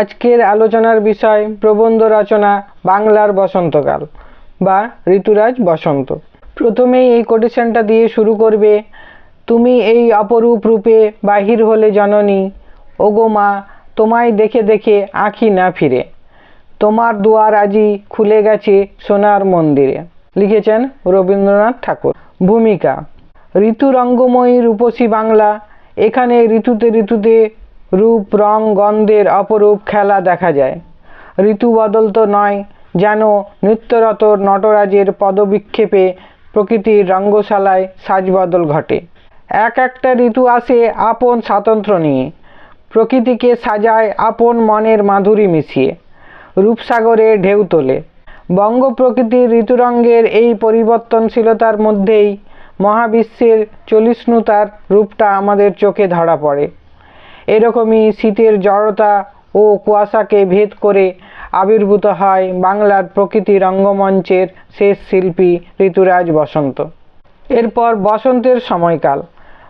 আজকের আলোচনার বিষয় প্রবন্ধ রচনা বাংলার বসন্তকাল বা ঋতুরাজ বসন্ত। প্রথমেই এই কোটেশনটা দিয়ে শুরু করবে, তুমি এই অপরূপ রূপে বাহির হলে জননী, ওগো মা, তোমায় দেখে দেখে আঁখি না ফিরে। তোমার দুয়ার আজি খুলে গেছে সোনার মন্দিরে। লিখেছেন রবীন্দ্রনাথ ঠাকুর। ভূমিকা, ঋতু রঙ্গময়ী রূপসী বাংলা, এখানে ঋতুতে ঋতুতে রূপ, রং, গন্ধের অপরূপ খেলা দেখা যায়। ঋতু বদল তো নয়, যেন নৃত্যরত নটরাজের পদবিক্ষেপে প্রকৃতির রঙ্গশালায় সাজবদল ঘটে। এক একটা ঋতু আসে আপন স্বাতন্ত্র্য নিয়ে। প্রকৃতিকে সাজায় আপন মনের মাধুরী মিশিয়ে। রূপসাগরে ঢেউ তোলে। বঙ্গ প্রকৃতির ঋতুরঙ্গের এই পরিবর্তনশীলতার মধ্যেই মহাবিশ্বের চলিষ্ণুতার রূপটা আমাদের চোখে ধরা পড়ে। এরকমই শীতের জড়তা ও কুয়াশাকে ভেদ করে আবির্ভূত হয় বাংলার প্রকৃতি রঙ্গমঞ্চের শেষ শিল্পী ঋতুরাজ বসন্ত। এরপর বসন্তের সময়কাল।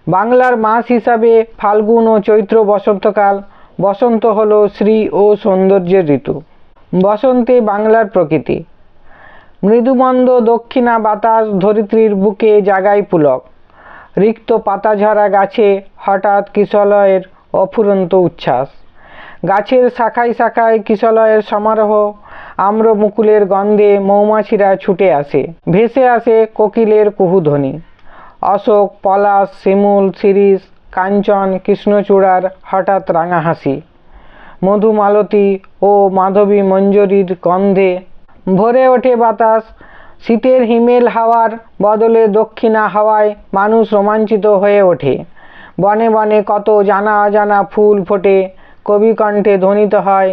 বাংলার মাস হিসাবে ফাল্গুন ও চৈত্র বসন্তকাল। বসন্ত হল শ্রী ও সৌন্দর্যের ঋতু। বসন্তে বাংলার প্রকৃতি। মৃদুমন্দ দক্ষিণা বাতাস ধরিত্রীর বুকে জাগায় পুলক। রিক্ত পাতাঝরা গাছে হঠাৎ কিশলয়ের অফুরন্ত উচ্ছ্বাস। গাছের শাখায় শাখায় কিশলয়ের সমারোহ আম্র মুকুলের গন্ধে মৌমাছিরা ছুটে আসে, ভেসে আসে কোকিলের কুহুধ্বনি। অশোক, পলাশ, শিমুল, শিরিষ, কাঞ্চন, কৃষ্ণচূড়ার হঠাৎ রাঙা হাসি মধুমালতী ও মাধবী মঞ্জরির গন্ধে ভরে ওঠে বাতাস। শীতের হিমেল হাওয়ার বদলে দক্ষিণা হাওয়ায় মানুষ রোমাঞ্চিত হয়ে ওঠে। বনে বনে কত জানা অজানা ফুল ফোটে কবিকণ্ঠে ধ্বনিত হয়,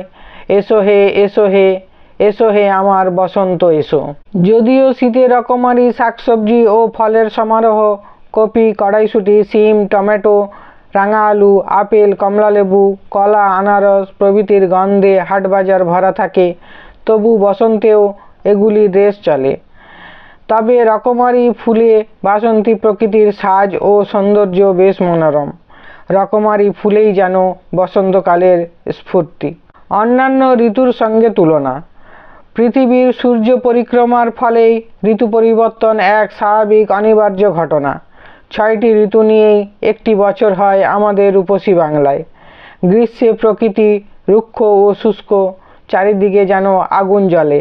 এসো হে এসো হে এসো হে আমার বসন্ত, এসো। যদিও শীতে রকমারি শাকসবজি ও ফলের সমারোহ, কপি, কড়াইশুঁটি, শিম, টমেটো, রাঙা আলু, আপেল, কমলালেবু, কলা, আনারস প্রভৃতির গন্ধে হাটবাজার ভরা থাকে, তবু বসন্তেও এগুলি দেশ চলে। তবে রকমারি ফুলে বাসন্তী প্রকৃতির সাজ ও সৌন্দর্য বেশ মনোরম। রকমারি ফুলেই যেন বসন্তকালের স্ফূর্তি। অন্যান্য ঋতুর সঙ্গে তুলনা। পৃথিবীর সূর্য পরিক্রমার ফলেই ঋতু পরিবর্তন এক স্বাভাবিক অনিবার্য ঘটনা। ছয়টি ঋতু নিয়েই একটি বছর হয় আমাদের রূপসী বাংলায়। গ্রীষ্মে প্রকৃতি রুক্ষ ও শুষ্ক, চারিদিকে যেন আগুন জ্বলে।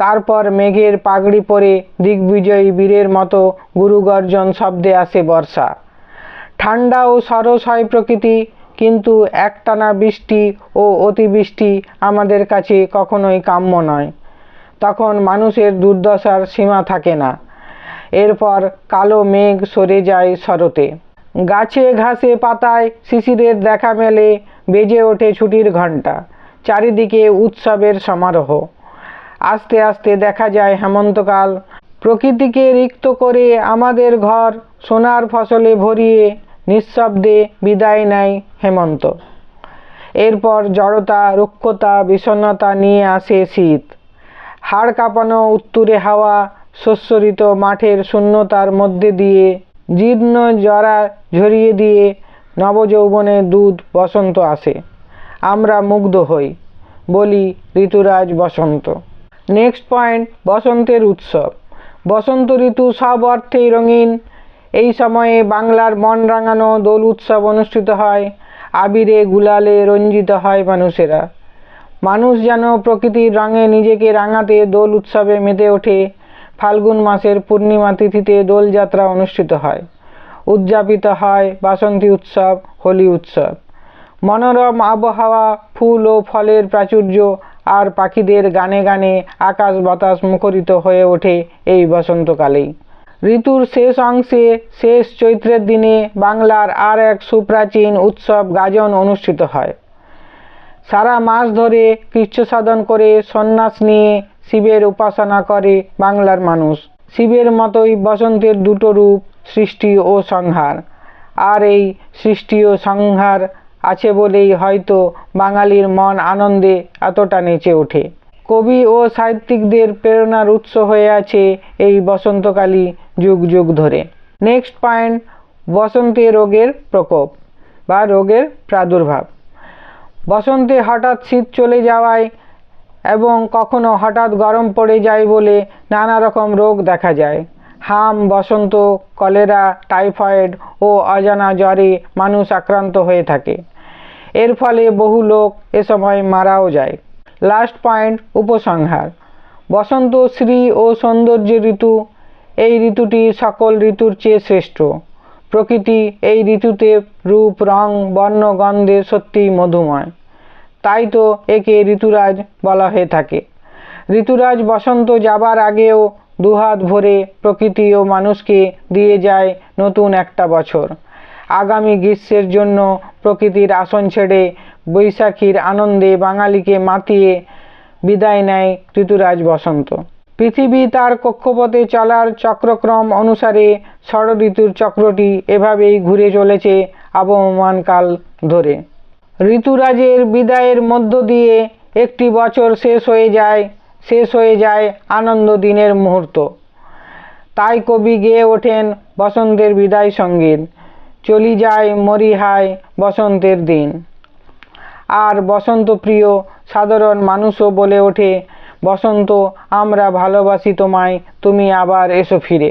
তারপর মেঘের পাগড়ি পরে দিগ্বিজয়ী বীরের মতো গুরুগর্জন শব্দে আসে বর্ষা। ঠান্ডা ও সরস হয় প্রকৃতি, কিন্তু একটানা বৃষ্টি ও অতিবৃষ্টি আমাদের কাছে কখনোই কাম্য নয়। তখন মানুষের দুর্দশার সীমা থাকে না। এরপর কালো মেঘ সরে যায় শরতে। গাছে ঘাসে পাতায় শিশিরের দেখা মেলে, বেজে ওঠে ছুটির ঘণ্টা, চারিদিকে উৎসবের সমারোহ। আস্তে আস্তে দেখা যায় হেমন্তকাল। প্রকৃতিকে রিক্ত করে আমাদের ঘর সোনার ফসলে ভরিয়ে নিঃশব্দে বিদায় নেয় হেমন্ত। এরপর জড়তা, রুক্ষতা, বিষণ্ণতা নিয়ে আসে শীত। হাড় কাঁপানো উত্তুরে হাওয়া শস্যরিত মাঠের শূন্যতার মধ্যে দিয়ে জীর্ণ জরা ঝরিয়ে দিয়ে নবযৌবনে দুধ বসন্ত আসে। আমরা মুগ্ধ হই, বলি ঋতুরাজ বসন্ত। নেক্সট পয়েন্ট বসন্তের উৎসব। বসন্ত ঋতু সব অর্থেই রঙিন। এই সময়ে বাংলার মন রাঙানো দোল উৎসব অনুষ্ঠিত হয়। আবিরে, গুলালে রঞ্জিত হয় মানুষেরা। মানুষ যেন প্রকৃতির রঙে নিজেকে রাঙাতে দোল উৎসবে মেতে ওঠে। ফাল্গুন মাসের পূর্ণিমা তিথিতে দোলযাত্রা অনুষ্ঠিত হয়। উদযাপিত হয় বাসন্তী উৎসব, হোলি উৎসব। মনোরম আবহাওয়া, ফুল ও ফলের প্রাচুর্য আর পাখিদের গানে গানে আকাশ বাতাস মুখরিত হয়ে ওঠে এই বসন্তকালেই। ঋতুর শেষ অংশে, শেষ চৈত্রের দিনে বাংলার আর এক সুপ্রাচীন উৎসব গাজন অনুষ্ঠিত হয়। সারা মাস ধরে কৃচ্ছ সাধন করে সন্ন্যাস নিয়ে শিবের উপাসনা করে বাংলার মানুষ। শিবের মতোই বসন্তের দুটো রূপ, সৃষ্টি ও সংহার। আর এই সৃষ্টি ও সংহার আছে বলেই হয়তো বাঙালির মন আনন্দে এতটা নেচে ওঠে। কবি ও সাহিত্যিকদের প্রেরণার উৎস হয়ে আছে এই বসন্তকালী যুগ যুগ ধরে। নেক্সট পয়েন্ট বসন্তে রোগের প্রকোপ বা রোগের প্রাদুর্ভাব। বসন্তে হঠাৎ শীত চলে যাওয়ায় এবং কখনো হঠাৎ গরম পড়ে যায় বলে নানা রকম রোগ দেখা যায়। হাম, বসন্ত, কলেরা, টাইফয়েড ও অজানা জ্বরে মানুষ আক্রান্ত হয়ে থাকে। এর ফলে বহু লোক এ সময় মারাও যায়। লাস্ট পয়েন্ট, উপসংহার। বসন্ত, শ্রী ও সৌন্দর্য ঋতু, এই ঋতুটি সকল ঋতুর চেয়ে শ্রেষ্ঠ। প্রকৃতি এই ঋতুতে রূপ, রং, বর্ণ, গন্ধে সত্যিই মধুময়। তাই তো একে ঋতুরাজ বলা হয়ে থাকে। ঋতুরাজ বসন্ত যাবার আগেও দুহাত ভরে প্রকৃতি ও মানুষকে দিয়ে যায় নতুন একটা বছর। আগামী গ্রীষ্মের জন্য প্রকৃতির আসন ছেড়ে বৈশাখীর আনন্দে বাঙালিকে মাতিয়ে বিদায় নেয় ঋতুরাজ বসন্ত। পৃথিবী তার কক্ষপথে চলার চক্রক্রম অনুসারে ষড় ঋতুর চক্রটি এভাবেই ঘুরে চলেছে আবহমানকাল ধরে। ঋতুরাজের বিদায়ের মধ্য দিয়ে একটি বছর শেষ হয়ে যায়, শেষ হয়ে যায় আনন্দ দিনের মুহূর্ত। তাই কবি গেয়ে ওঠেন বসন্তের বিদায় সংগীত। চলি যায় মরিহায় বসন্তের দিন। আর বসন্ত প্রিয়, সাধারণ মানুষও বলে ওঠে, বসন্ত, আমরা ভালোবাসি তোমায়, তুমি আবার এসো ফিরে।